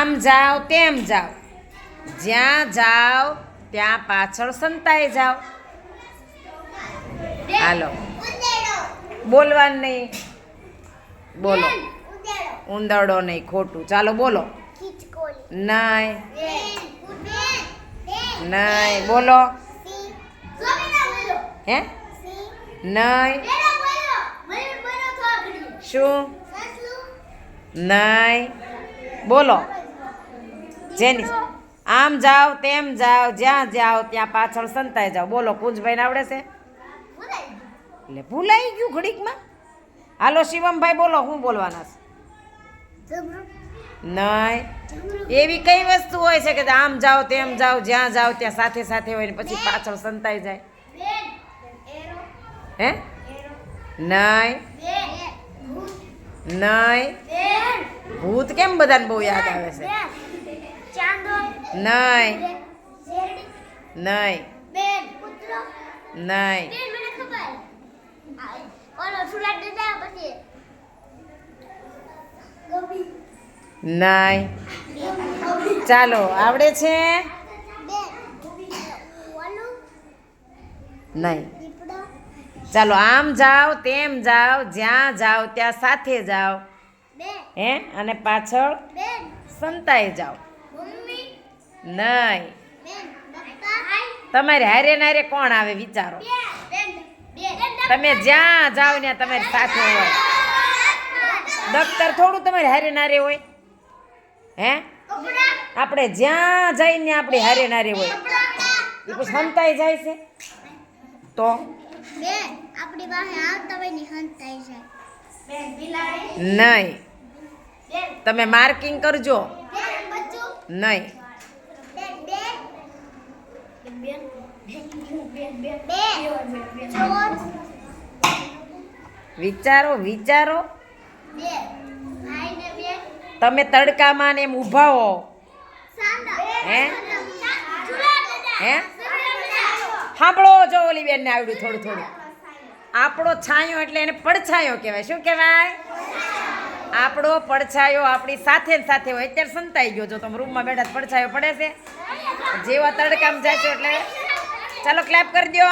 આમ જાઓ, તેમ જાઓ. જ્યાં જાઓ, ત્યાં પાછળ સંતાઈ જાઓ. હાલો. બોલવાનું નહીં. બોલો. ઉંદરડો નહીં, ખોટું. ચાલો, બોલો. નહીં. નહીં. બોલો. હે? નહીં. શું? નહીં. બોલો. જેની આમ જાઓ, તેમ જાઓ, જ્યાં જાઓ, ત્યાં પાછળ સંતાઈ જાઓ. બોલો, કુંજભાઈને આવડે છે? એટલે ભૂલાઈ ગયું ઘડીકમાં. હાલો, શિવમભાઈ, બોલો, હું બોલવાના છે? નહીં. એવી કઈ વસ્તુ હોય છે કે આમ જાઓ, તેમ જાઓ, જ્યાં જાઓ, ત્યાં સાથે સાથે હોય ને પછી પાછળ સંતાઈ જાય? હે? નહીં. નહીં. ભૂત કેમ બધાને બહુ યાદ આવે છે? નહીં. નહીં. નહીં. નહીં. ચાલો આવડે છે? નહીં. ચાલો આમ જાઓ તેમ જાઓ જ્યાં જાઓ ત્યાં સાથે જાઓ. હે? અને પાછળ સંતાઈ જાઓ. નહીં. તમારે હારે નારે કોણ આવે વિચારો? તમે જ્યાં જાઓ ત્યાં તમારી સાથે હોય. દફતર થોડું તમારે હારે નારે હોય. હે? આપણે જ્યાં જઈને આપણી હારે નારે હોય. એ પછી સંતાઈ જાય છે. તો? ની હંતાઈ નહીં. તમે માર્કિંગ કરજો. નહીં. વિચારો વિચારો. તમે તડકામાં ને એમ ઊભા હો. હે? હે? સાંભળો જો ઓલી બેનને આવડ્યું થોડું થોડું. આપણો છાંયો એટલે એને પડછાયો કહેવાય. શું કહેવાય? આપણો પડછાયો આપણી સાથે સાથે હોય, અત્યારે સંતાઈ ગયો. જો તમે રૂમમાં બેઠા પડછાયો પડે છે. જેવા તડકામાં છે એટલે. ચાલો ક્લેપ કરી દો